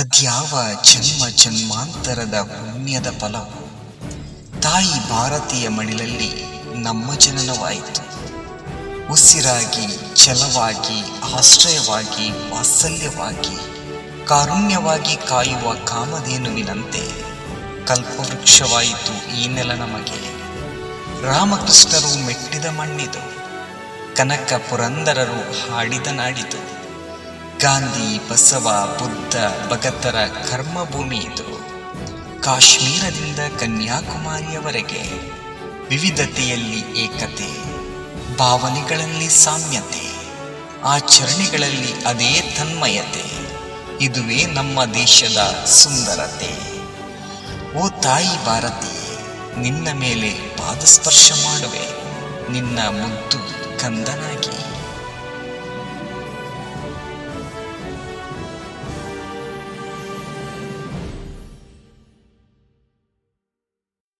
ಅದ್ಯಾವ ಜನ್ಮ ಜನ್ಮಾಂತರದ ಪುಣ್ಯದ ಫಲ ತಾಯಿ ಭಾರತೀಯ ಮಡಿಲಲ್ಲಿ ನಮ್ಮ ಜನನವಾಯಿತು. ಉಸಿರಾಗಿ ಛಲವಾಗಿ ಆಶ್ರಯವಾಗಿ, ವಾತ್ಸಲ್ಯವಾಗಿ, ಕಾರುಣ್ಯವಾಗಿ ಕಾಯುವ ಕಾಮಧೇನುವಿನಂತೆ ಕಲ್ಪವೃಕ್ಷವಾಯಿತು ಈ ನೆಲ ನಮಗೆ. ರಾಮಕೃಷ್ಣರು ಮೆಟ್ಟಿದ ಮಣ್ಣಿದು ಕನಕ ಪುರಂದರರು ಹಾಡಿದ ನಾಡಿದು. ಗಾಂಧಿ ಬಸವ ಬುದ್ಧ ಭಗತರ ಕರ್ಮಭೂಮಿ ಇದು. ಕಾಶ್ಮೀರದಿಂದ ಕನ್ಯಾಕುಮಾರಿಯವರೆಗೆ ವಿವಿಧತೆಯಲ್ಲಿ ಏಕತೆ, ಭಾವನೆಗಳಲ್ಲಿ ಸಾಮ್ಯತೆ, ಆಚರಣೆಗಳಲ್ಲಿ ಅದೇ ತನ್ಮಯತೆ, ಇದುವೇ ನಮ್ಮ ದೇಶದ ಸುಂದರತೆ. ಓ ತಾಯಿ ಭಾರತಿ, ನಿನ್ನ ಮೇಲೆ ಪಾದಸ್ಪರ್ಶ ಮಾಡುವೆ, ನಿನ್ನ ಮುದ್ದು ಕಂದನಾಗಿ.